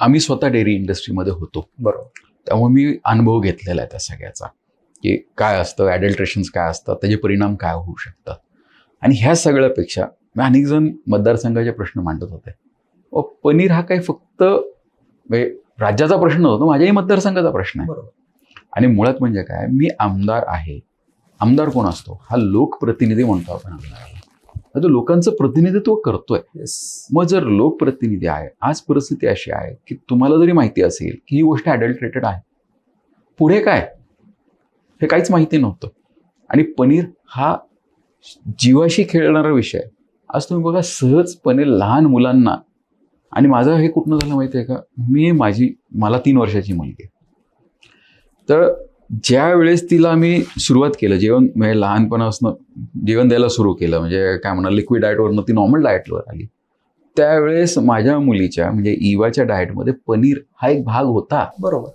आम्ही स्वतः डेअरी इंडस्ट्रीमध्ये होतो. बरोबर. त्यामुळे मी अनुभव घेतलेला आहे त्या सगळ्याचा. की काय असतं ॲडल्ट्रेशन्स काय असतात त्याचे परिणाम काय होऊ शकतात. आणि ह्या सगळ्यापेक्षा मी अनेक जण मतदारसंघाचे प्रश्न मांडत होते. व पनीर हा काही फक्त म्हणजे राज्याचा प्रश्न नव्हता तो माझ्याही मतदारसंघाचा प्रश्न आहे. बरोबर. आणि मुळात म्हणजे काय मी आमदार आहे. आमदार कोण असतो? हा लोकप्रतिनिधी म्हणतो आपण आमदार तर तो लोकांचं प्रतिनिधित्व करतोय. मग जर लोकप्रतिनिधी आहे आज परिस्थिती अशी आहे की तुम्हाला जरी माहिती असेल की ही गोष्ट ॲडल्ट्रेटेड आहे. पुढे काय? हे काहीच माहिती नव्हतं. आणि पनीर हा जीवाशी खेळणारा विषय. आज तुम्ही बघा सहजपणे लहान मुलांना आणि माझं हे कुठनं झालं माहिती आहे का? मी माझी मला तीन वर्षाची मुलगी. तर ज्या वेळेस तिला आम्ही सुरुवात केलं जेवण म्हणजे लहानपणापासून जेवण द्यायला सुरू केलं म्हणजे काय म्हणा लिक्विड डाएटवरनं ती नॉर्मल डाएटवर आली. त्यावेळेस माझ्या मुलीच्या म्हणजे इवाच्या डाएटमध्ये पनीर हा एक भाग होता. बरोबर.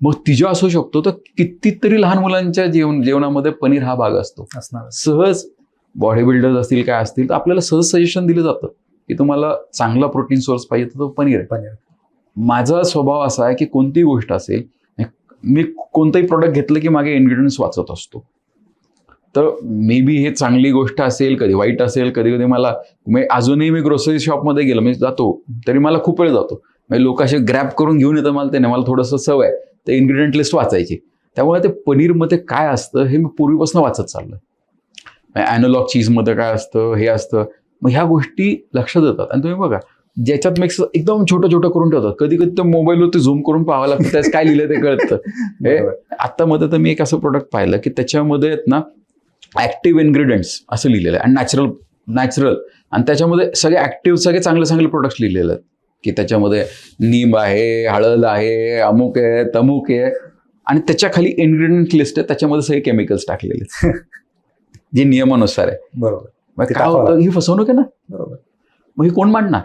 मग तिच्या असू शकतो तर कितीतरी लहान मुलांच्या जेवण जेवणामध्ये पनीर हा भाग असतो. असणार सहज बॉडी बिल्डर्स असतील काय असतील तर आपल्याला सहज सजेशन दिलं जातं की तुम्हाला चांगला प्रोटीन सोर्स पाहिजे तर तो पनीर आहे. पनीर. माझा स्वभाव असा आहे की कोणतीही गोष्ट असेल मी कोणतंही प्रॉडक्ट घेतलं की मागे इन्ग्रेडियंट्स वाचत असतो. तर मे बी हे चांगली गोष्ट असेल कधी वाईट असेल कधी कधी मला अजूनही मी ग्रोसरी शॉपमध्ये गेलो मी जातो तरी मला खूप वेळ जातो. म्हणजे लोक असे ग्रॅप करून घेऊन येतं मला ते नाही मला थोडंसं सवय आहे. ते इन्ग्रेडियंट लिस्ट वाचायची. त्यामुळे ते पनीरमध्ये काय असतं हे मी पूर्वीपासून वाचत चाललं ॲनोलॉग चीजमध्ये काय असतं हे असतं. मग ह्या गोष्टी लक्षात येतात. आणि तुम्ही बघा ज्याच्यात मिक्स एकदम छोटं छोटं करून ठेवतात. कधी कधी तर मोबाईलवरती झूम करून पाहावं लागतं त्याच काय लिहिलं ते कळतं. आता मध्ये तर मी एक असं प्रोडक्ट पाहिलं की त्याच्यामध्ये आहेत ना ऍक्टिव्ह इन्ग्रेडियंट्स असं लिहिलेलं आहे. आणि नॅचरल नॅचरल आणि त्याच्यामध्ये सगळे ऍक्टिव्ह सगळे चांगले चांगले प्रोडक्ट्स लिहिलेले आहेत. की त्याच्यामध्ये नीम आहे हळद आहे अमुक आहे तमुक आहे. आणि त्याच्याखाली इन्ग्रेडियंट लिस्ट आहे त्याच्यामध्ये सगळे केमिकल्स टाकलेले जे नियमानुसार आहे. बरोबर. काय होतं? ही फसवणूक आहे ना? बरोबर. मग हे कोण मांडणार?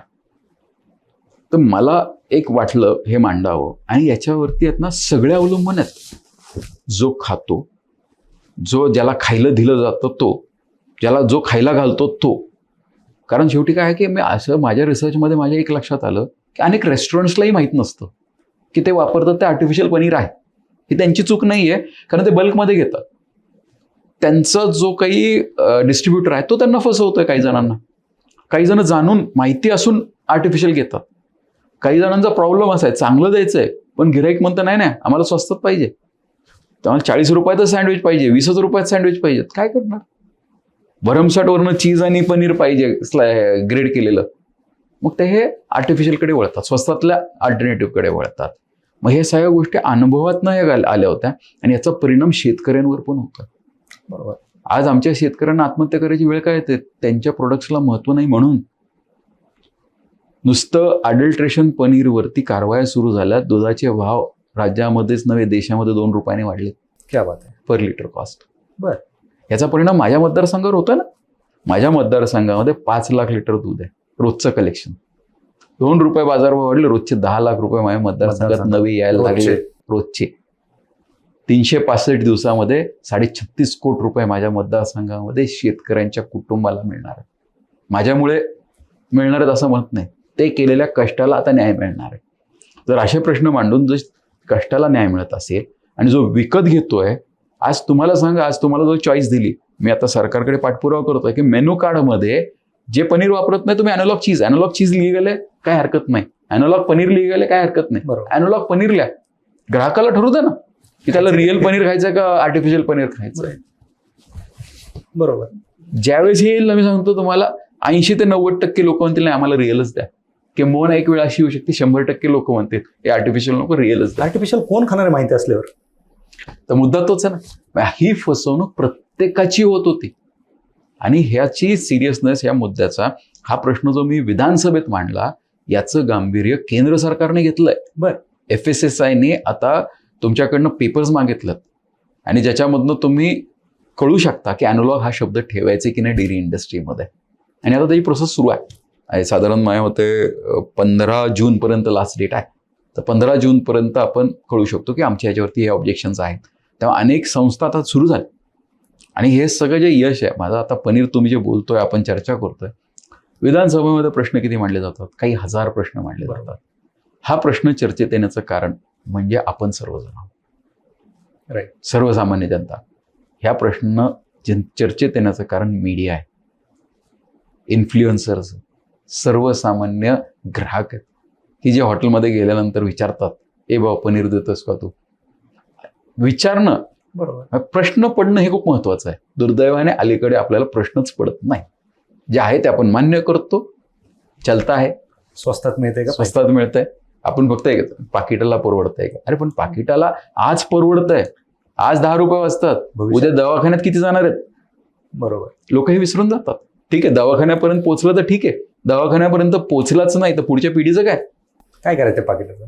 तर मला एक वाटलं हे मांडावं. आणि याच्यावरती आहेत ना सगळे अवलंबून आहेत. जो खातो जो ज्याला खायला दिलं जातं तो ज्याला जो खायला घालतो तो. कारण शेवटी काय आहे की मी असं माझ्या रिसर्चमध्ये माझ्या एक लक्षात आलं की अनेक रेस्टॉरंट्सलाही माहीत नसतं. की ते वापरतात ते आर्टिफिशियल पनीर आहे. ही त्यांची चूक नाही आहे कारण ते बल्कमध्ये घेतात. त्यांचा जो काही डिस्ट्रीब्युटर आहे तो त्यांना फसवतोय काही जणांना. काही जण जाणून माहिती असून आर्टिफिशियल घेतात. काही जणांचा प्रॉब्लेम असा आहे चांगलं द्यायचं आहे पण गिराईक म्हणतं नाही नाही आम्हाला स्वस्तात पाहिजे. त्यामुळे चाळीस रुपयाचं सँडविच पाहिजे वीसच रुपयात सँडविच पाहिजेत काय करणार? भरमसाठवरनं चीज आणि पनीर पाहिजे ग्रेड केलेलं. मग ते हे आर्टिफिशियलकडे वळतात स्वस्तातल्या अल्टरनेटिव्हकडे वळतात. मग हे सगळ्या गोष्टी अनुभवातनं हे आल्या आल्या होत्या आणि याचा परिणाम शेतकऱ्यांवर पण होता. बरोबर. आज आमच्या शेतकऱ्यांना आत्महत्या करायची वेळ काय येते? त्यांच्या प्रोडक्ट्सला महत्त्व नाही म्हणून. नुसतं अडल्ट्रेशन पनीरवरती कारवाया सुरू झाल्या दुधाचे भाव राज्यामध्येच नव्हे देशामध्ये दोन रुपयाने वाढले क्या बात आहे. पर लिटर कॉस्ट बर. याचा परिणाम माझ्या मतदारसंघावर होतो ना? माझ्या मतदारसंघामध्ये पाच लाख लिटर दूध आहे रोजचं कलेक्शन दोन रुपये बाजारभाव वाढले रोजचे दहा लाख रुपये माझ्या मतदारसंघात. नवे यायला लागले. रोजचे. तीनशे पासष्ट दिवसामध्ये साडे छत्तीस कोटी रुपये माझ्या मतदारसंघामध्ये शेतकऱ्यांच्या कुटुंबाला मिळणार आहे माझ्यामुळे मिळणार असं म्हणत नाही. ते केलेल्या कष्टाला आता न्याय मिळणार आहे. जर असे प्रश्न मांडून जर कष्टाला न्याय मिळत असेल आणि जो विकत घेतोय आज तुम्हाला सांगा आज तुम्हाला जो चॉईस दिली मी आता सरकारकडे पाठपुरावा करतोय की मेनू कार्डमध्ये जे पनीर वापरत नाही तुम्ही अॅनोलॉग चीज अॅनोलॉग चीज लिहि गेले काय हरकत नाही. अॅनोलॉग पनीर लिहि गेले काय हरकत नाही. बरोबर. अॅनोलॉग पनीर लिहा. ग्राहकाला ठरू द्या ना की त्याला रिअल पनीर खायचं का आर्टिफिशियल पनीर खायचं बरोबर. ज्यावेळेस हे येईल ना मी सांगतो तुम्हाला ऐंशी ते नव्वद टक्के लोक म्हणतील नाही आम्हाला रिअलच द्या. किंबहुना एक वेळ अशी येऊ शकते शंभर टक्के लोक म्हणतील हे आर्टिफिशियल नको रिअलच आर्टिफिशियल कोण खाणार आहे माहिती असल्यावर? तर मुद्दा तोच आहे ना. ही फसवणूक प्रत्येकाची होत होती. आणि ह्याची सिरियसनेस या मुद्द्याचा हा प्रश्न जो मी विधानसभेत मांडला याचं गांभीर्य केंद्र सरकारने घेतलंय. बर. एफ एस एस आयने आता तुमच्याकडनं पेपर्स मागितलं आणि ज्याच्यामधनं तुम्ही कळू शकता की अॅनोलॉग हा शब्द ठेवायचे की नाही डेअरी इंडस्ट्रीमध्ये आणि आता त्याची प्रोसेस सुरू आहे. आणि साधारण माझ्या मते पंधरा जूनपर्यंत लास्ट डेट आहे. तर पंधरा जूनपर्यंत आपण कळू शकतो की आमच्या ह्याच्यावरती हे ऑब्जेक्शन्स आहेत. तेव्हा अनेक संस्था आता सुरू झाल्या आणि हे सगळं जे यश आहे माझं आता पनीर तुम्ही जे बोलतोय आपण चर्चा करतोय विधानसभेमध्ये प्रश्न किती मांडले जातात? काही हजार प्रश्न मांडले. जातात. हा प्रश्न चर्चेत येण्याचं कारण म्हणजे आपण सर्वजण आहोत. Right. सर्वसामान्य जनता. ह्या प्रश्न जन चर्चेत येण्याचं कारण मीडिया आहे. इन्फ्लुएन्सर्स सर्वसामान्य ग्राहक आहेत. की जे हॉटेलमध्ये गेल्यानंतर विचारतात ए बाबा पनीर देतोस का तू? विचारणं बरोबर. प्रश्न पडणं हे खूप महत्वाचं आहे. दुर्दैवाने अलीकडे आपल्याला प्रश्नच पडत नाही. जे आहे ते आपण मान्य करतो चलता आहे. स्वस्तात मिळते का स्वस्तात मिळतंय. आपण बघताय का? पाकिटाला परवडतंय का? अरे पण पाकिटाला आज परवडतंय. आज दहा रुपये वाजतात. उद्या दवाखान्यात किती जाणार आहेत? बरोबर. लोक हे विसरून जातात. ठीक आहे दवाखान्यापर्यंत पोहोचलं तर ठीक आहे. दवाखान्यापर्यंत पोचलाच नाही तर पुढच्या पिढीचं काय? काय करायचं पाकिटाचं?